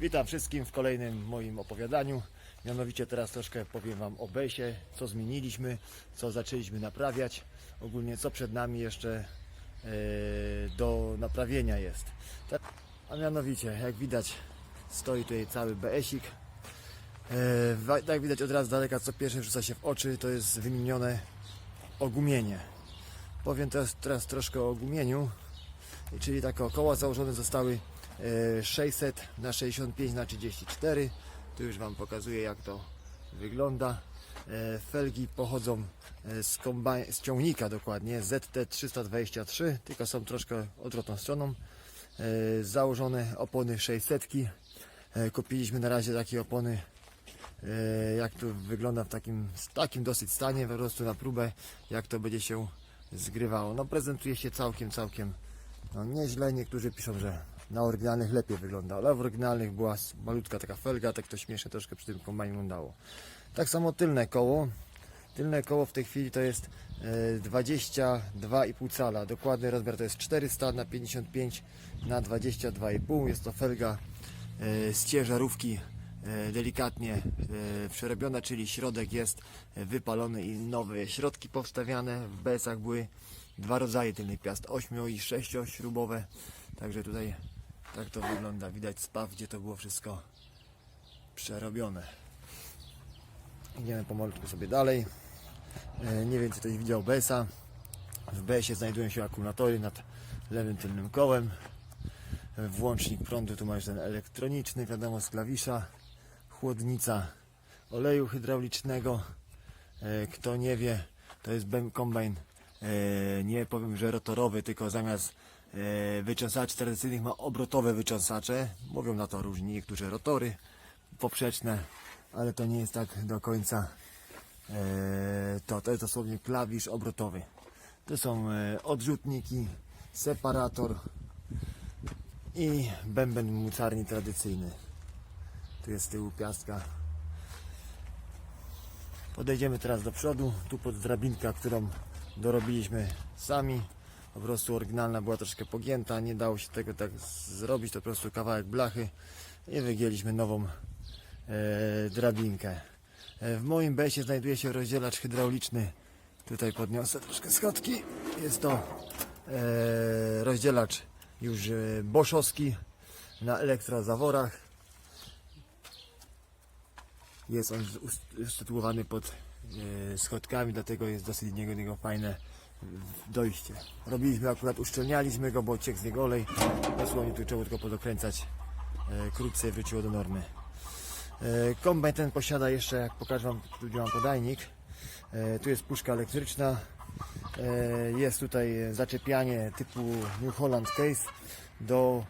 Witam wszystkim w kolejnym moim opowiadaniu. Mianowicie teraz troszkę powiem Wam o BESie, co zmieniliśmy, co zaczęliśmy naprawiać, ogólnie co przed nami jeszcze e, do naprawienia jest. Tak, A mianowicie, jak widać, stoi tutaj cały BSik. E, wa- Jak widać od razu daleka, co pierwsze rzuca się w oczy, to jest wymienione ogumienie. Powiem teraz, teraz troszkę o ogumieniu, czyli tak o koła założone zostały e, 600 na 65 na 34. Tu już Wam pokazuję jak to wygląda. E, Felgi pochodzą e, z, kombaj- z ciągnika dokładnie ZT323, tylko są troszkę odwrotną stroną. E, Założone opony 600. E, Kupiliśmy na razie takie opony e, jak to wygląda w takim, takim dosyć stanie, po prostu na próbę, jak to będzie się zgrywało. No prezentuje się całkiem, całkiem no, nieźle. Niektórzy piszą, że na oryginalnych lepiej wygląda, ale w oryginalnych była malutka taka felga, tak to śmiesznie troszkę przy tym kombajnie wyglądało. Tak samo tylne koło. Tylne koło w tej chwili to jest e, 22,5 cala. Dokładny rozmiar to jest 400 na 55 na 22,5. Jest to felga e, z ciężarówki e, delikatnie e, przerobiona, czyli środek jest e, wypalony i nowe środki powstawiane. W BS-ach były dwa rodzaje tylnych piast, 8 i 6 śrubowe. Także tutaj tak to wygląda. Widać spaw, gdzie to było wszystko przerobione. Idziemy pomalutku sobie dalej. E, Nie wiem, czy ktoś widział BS-a. W BS-ie znajdują się akumulatory nad lewym tylnym kołem. Włącznik prądu, tu masz ten elektroniczny, wiadomo, z klawisza. Chłodnica oleju hydraulicznego. E, Kto nie wie, to jest kombajn. e, Nie powiem, że rotorowy, tylko zamiast wycząsaczy tradycyjnych ma obrotowe wycząsacze. Mówią na to różni, niektóre rotory poprzeczne, ale to nie jest tak do końca e, to. To jest dosłownie klawisz obrotowy. To są e, odrzutniki, separator i bęben mucarni tradycyjny. Tu jest z tyłu piastka. Podejdziemy teraz do przodu. Tu pod drabinka, którą dorobiliśmy sami. Po prostu oryginalna była troszkę pogięta. Nie dało się tego tak zrobić. To po prostu kawałek blachy. I wygięliśmy nową e, drabinkę. E, w moim besie znajduje się rozdzielacz hydrauliczny. Tutaj podniosę troszkę schodki. Jest to e, rozdzielacz już e, boszowski na elektrozaworach. Jest on usytuowany pod e, schodkami, dlatego jest dosyć do niego, niego fajne dojście. Robiliśmy akurat, uszczelnialiśmy go, bo ciekł z niego olej. Dosłownie tu trzeba tylko podokręcać. E, wróciło do normy. E, Kombajn ten posiada jeszcze, jak pokażę Wam, tu mam podajnik. E, Tu jest puszka elektryczna. E, Jest tutaj zaczepianie typu New Holland Case do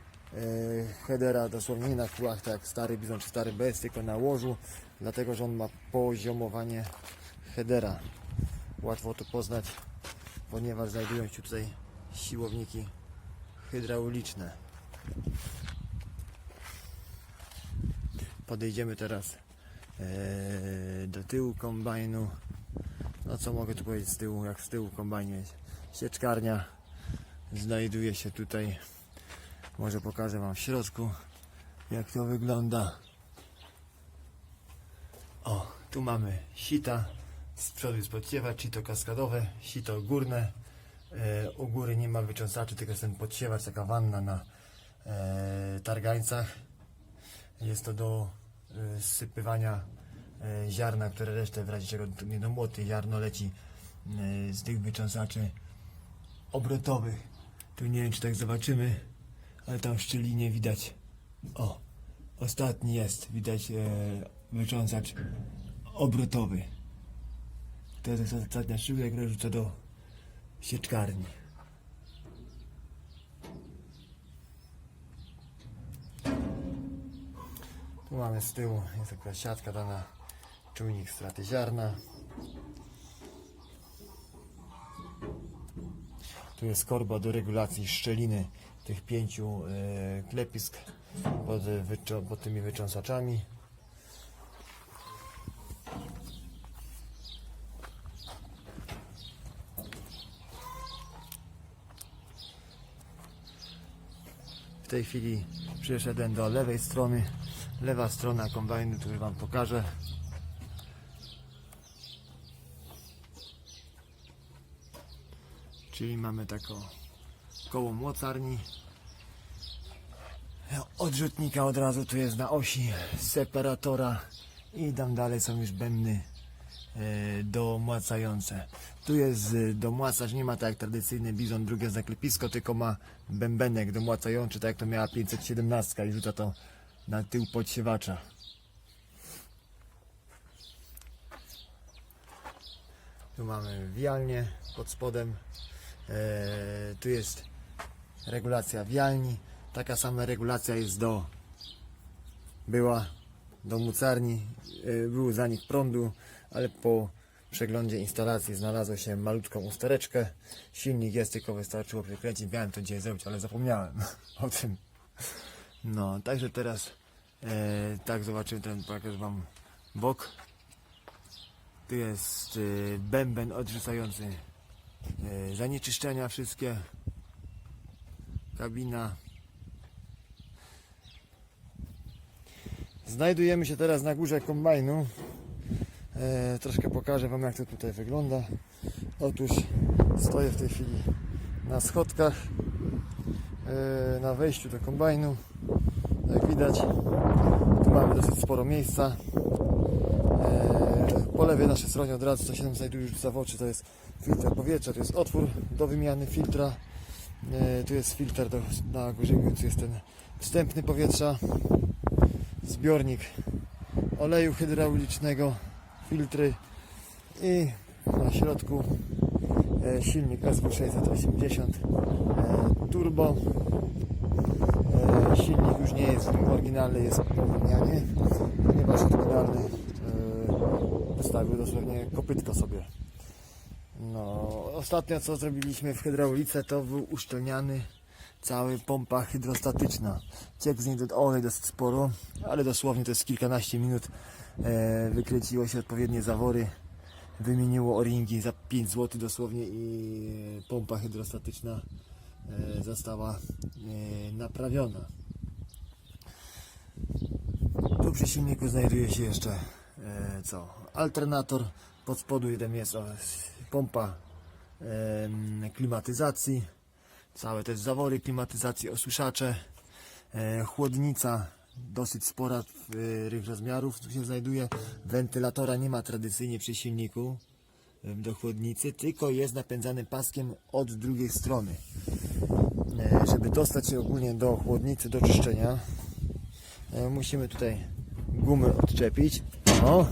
headera, dosłownie nie na kółach, tak jak stary Bizon czy stary BS, tylko na łożu, dlatego że on ma poziomowanie headera. Łatwo to poznać, ponieważ znajdują się tutaj siłowniki hydrauliczne. Podejdziemy teraz e, do tyłu kombajnu. No co mogę tu powiedzieć z tyłu, jak z tyłu kombajnie sieczkarnia znajduje się tutaj. Może pokażę Wam w środku jak to wygląda. O, tu mamy sita, z przodu jest podsiewacz, sito kaskadowe, sito górne. E, u góry nie ma wycząsaczy, tylko jest ten podsiewacz, taka wanna na e, targańcach. Jest to do y, sypywania y, ziarna, które resztę w razie czego nie do młoty ziarno leci y, z tych wycząsaczy obrotowych. Tu nie wiem czy tak zobaczymy, ale tam w szczelinie widać. O, ostatni jest, widać e, wycząsacz obrotowy. To jest ostatnia szyłka, która rzuca do sieczkarni. Tu mamy z tyłu, jest taka siatka dana, czujnik straty ziarna. Tu jest korba do regulacji szczeliny tych pięciu e, klepisk pod, pod tymi wycząsaczami. Tej chwili przyszedłem do lewej strony Lewa strona kombajnu, już Wam pokażę. Czyli mamy taką koło mocarni. Odrzutnika od razu tu jest na osi separatora i tam dalej są już bębny e, domłacające. Tu jest e, domłacacz, nie ma tak jak tradycyjny bizon, drugie zaklepisko, tylko ma bębenek domłacający, tak jak to miała 517 i rzuca to na tył podsiewacza. Tu mamy wialnię pod spodem. E, tu jest regulacja wialni. Taka sama regulacja jest do była do mucarni. E, był zanik prądu, ale po przeglądzie instalacji znalazło się malutką ustereczkę. Silnik jest, tylko wystarczyło przekręcić. Miałem to dzisiaj zrobić, ale zapomniałem o tym. No, także teraz e, tak zobaczymy, ten pokażę Wam bok. Tu jest e, bęben odrzucający e, zanieczyszczenia wszystkie. Kabina. Znajdujemy się teraz na górze kombajnu. E, troszkę pokażę Wam jak to tutaj wygląda. Otóż stoję w tej chwili na schodkach e, na wejściu do kombajnu. Jak widać, tu mamy dosyć sporo miejsca. E, po lewej naszej stronie od razu co się nam znajduje już w oczy to jest filtr powietrza, to jest otwór do wymiany filtra. Tu jest filtr do, na górze, tu jest ten wstępny powietrza, zbiornik oleju hydraulicznego, filtry i na środku e, silnik SW680 e, turbo. E, silnik już nie jest oryginalny, jest po wymianie, ponieważ oryginalny wystawił dosłownie kopytko sobie. No, ostatnio co zrobiliśmy w hydraulice to był uszczelniany cały pompa hydrostatyczna. Ciekł z niej olej dosyć sporo, ale dosłownie to jest kilkanaście minut. E, wykręciło się odpowiednie zawory, wymieniło o-ringi za 5 zł dosłownie i pompa hydrostatyczna e, została e, naprawiona. Tu przy silniku znajduje się jeszcze co? Alternator. Pod spodu jeden jest pompa klimatyzacji. Całe też zawory klimatyzacji, osuszacze. Chłodnica dosyć spora rych rozmiarów tu się znajduje. Wentylatora nie ma tradycyjnie przy silniku em, do chłodnicy, tylko jest napędzany paskiem od drugiej strony. E, żeby dostać się ogólnie do chłodnicy, do czyszczenia, musimy tutaj gumę odczepić o,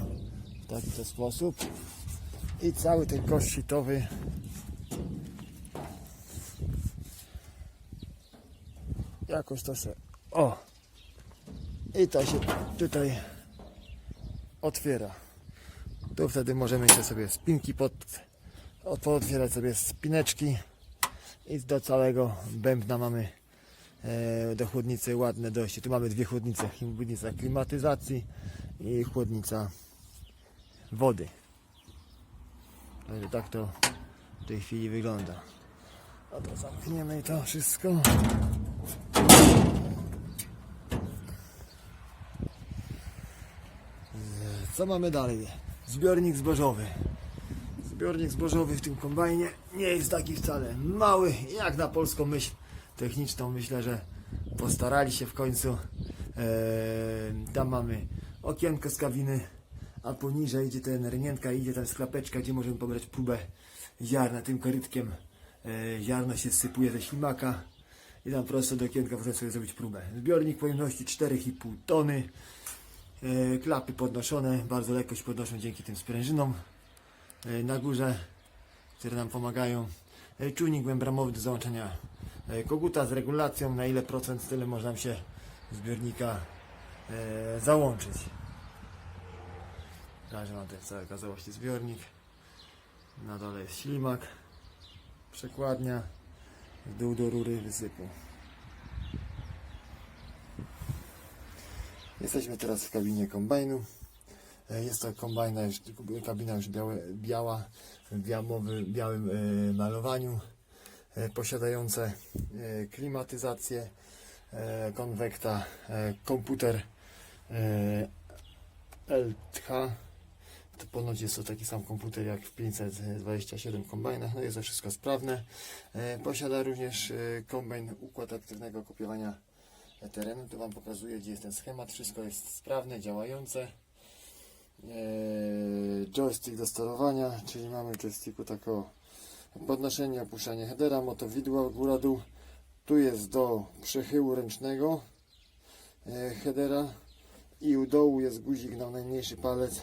w taki to sposób i cały ten kosz sitowy jakoś to się o i to się tutaj otwiera tu wtedy możemy się sobie spinki pod od- otwierać sobie spineczki i do całego bębna mamy e, do chłodnicy ładne dojście. Tu mamy dwie chłodnice. Chłodnica klimatyzacji i chłodnica wody. Także tak to w tej chwili wygląda. A to zamkniemy to wszystko. Co mamy dalej? Zbiornik zbożowy. Zbiornik zbożowy w tym kombajnie nie jest taki wcale mały, jak na polską myśl techniczną. Myślę, że postarali się w końcu. Eee, tam mamy okienko z kabiny, a poniżej idzie ten rynienka, idzie tam sklapeczka, gdzie możemy pobrać próbę ziarna tym korytkiem. E, ziarno się sypuje ze ślimaka i tam prosto do okienka możemy sobie zrobić próbę. Zbiornik pojemności 4,5 tony. E, klapy podnoszone, bardzo lekko się podnoszą dzięki tym sprężynom e, na górze, które nam pomagają. E, Czujnik membramowy do załączenia koguta z regulacją, na ile procent tyle można się zbiornika załączyć. Pokażę Wam ten w całej okazałości zbiornik. Na dole jest ślimak, przekładnia, w dół do rury wysypu. Jesteśmy teraz w kabinie kombajnu. E, Jest to kombajna już, kabina już białe, biała, w białowy, białym e, malowaniu, e, posiadające klimatyzację, konwekta, komputer LTH. To ponoć jest to taki sam komputer jak w 527 kombajnach. No jest to wszystko sprawne. Posiada również kombajn układ aktywnego kopiowania terenu. Tu Wam pokazuję, gdzie jest ten schemat. Wszystko jest sprawne, działające. E, Joystick do sterowania, czyli mamy w joysticku taką podnoszenie, opuszczanie headera, motowidła góra-dół. Tu jest do przechyłu ręcznego e, headera i u dołu jest guzik na najmniejszy palec.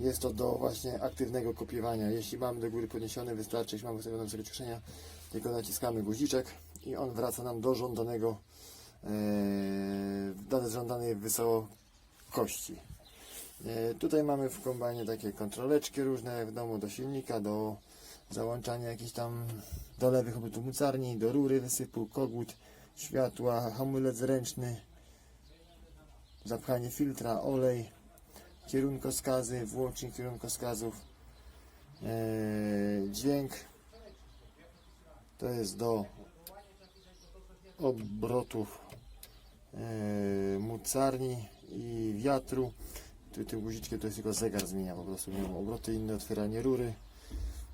Jest to do właśnie aktywnego kopiowania. Jeśli mamy do góry podniesiony, wystarczy, jeśli mamy ustawioną sobie cieszenia, tylko naciskamy guziczek i on wraca nam do żądanego, do żądanej wysokości. E, tutaj mamy w kombajnie takie kontroleczki różne, jak w domu do silnika, do załączania jakichś tam dolewych obrotów mocarni, do rury wysypu, kogut, światła, hamulec ręczny, zapchanie filtra, olej, kierunkowskazy, włącznik kierunkowskazów, e, dźwięk, to jest do obrotów mocarni i wiatru. Tu tym guziczkiem to jest tylko zegar zmienia po prostu. Wiem, obroty inne, otwieranie rury,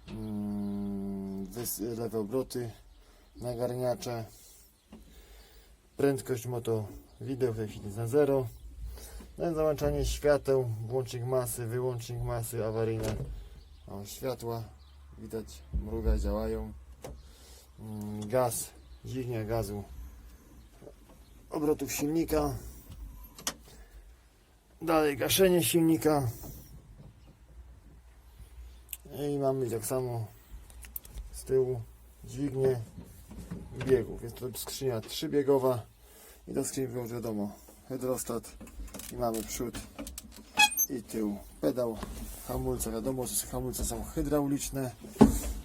mm, lewe obroty, nagarniacze, prędkość moto wideo w tej chwili na zero. No i załączanie świateł, włącznik masy, wyłącznik masy awaryjne. O, światła, widać, mruga, działają. Mm, Gaz, dźwignia gazu, obrotów silnika. Dalej gaszenie silnika. I mamy tak samo z tyłu dźwignię biegów. Jest to skrzynia trzybiegowa i do skrzyni wiadomo hydrostat i mamy przód i tył. Pedał hamulca, wiadomo, że hamulce są hydrauliczne.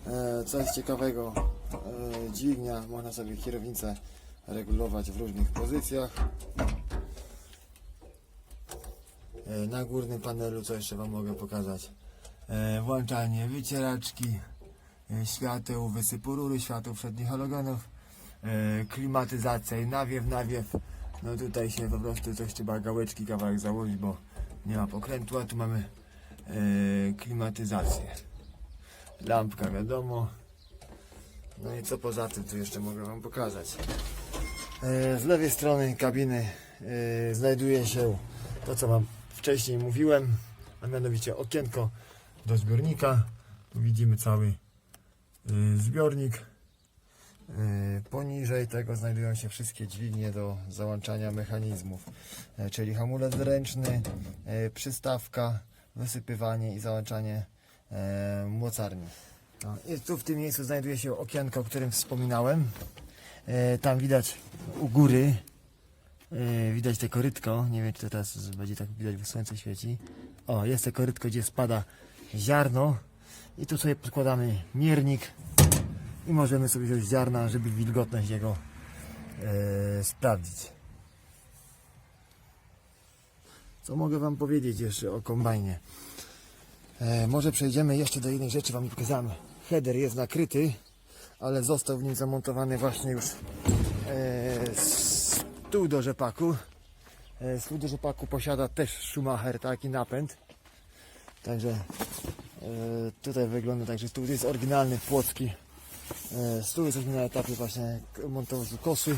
E, coś ciekawego, e, dźwignia, można sobie kierownicę regulować w różnych pozycjach. E, Na górnym panelu, co jeszcze Wam mogę pokazać? E, Włączanie wycieraczki, e, świateł, wysypu rury, świateł przednich halogenów, klimatyzacja i nawiew, nawiew. No tutaj się po prostu coś trzeba gałeczki kawałek założyć, bo nie ma pokrętła. Tu mamy klimatyzację. Lampka wiadomo. No i co poza tym, tu jeszcze mogę Wam pokazać. E, Z lewej strony kabiny e, znajduje się to, co Wam wcześniej mówiłem, a mianowicie okienko do zbiornika. Tu widzimy cały e, zbiornik. Poniżej tego znajdują się wszystkie dźwignie do załączania mechanizmów, czyli hamulec ręczny, przystawka, wysypywanie i załączanie mocarni. No, i tu w tym miejscu znajduje się okienko, o którym wspominałem. E, Tam widać u góry e, widać te korytko. Nie wiem, czy to teraz będzie tak widać, bo słońce świeci. O, jest to korytko, gdzie spada ziarno. I tu sobie podkładamy miernik i możemy sobie wziąć ziarna, żeby wilgotność jego e, sprawdzić. Co mogę Wam powiedzieć jeszcze o kombajnie? Może przejdziemy jeszcze do jednej rzeczy, Wam nie pokazałem. Header jest nakryty, ale został w nim zamontowany właśnie już e, stół do rzepaku. E, stół do rzepaku posiada też Schumacher, taki napęd. Także e, tutaj wygląda tak, że stół jest oryginalny, płocki. E, stół jesteśmy na etapie właśnie montażu kosy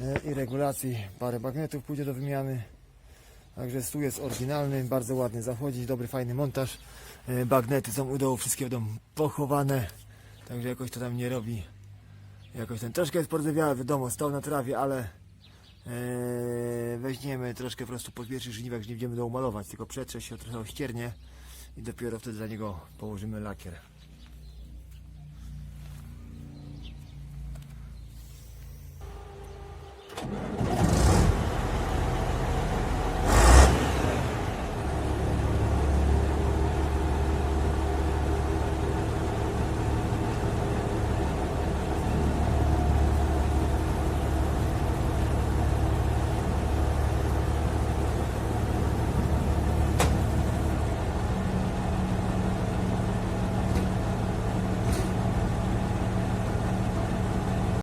e, i regulacji. Parę bagnetów pójdzie do wymiany. Także stół jest oryginalny, bardzo ładnie zachodzi, dobry, fajny montaż. E, Bagnety są u dołu, wszystkie będą pochowane, także jakoś to tam nie robi. Jakoś ten troszkę jest pordzewiały, wiadomo, stał na trawie, ale e, weźmiemy troszkę po prostu po pierwszych żniwach, że nie będziemy dołu malować, tylko przetrze się trochę o ściernie i dopiero wtedy dla niego położymy lakier.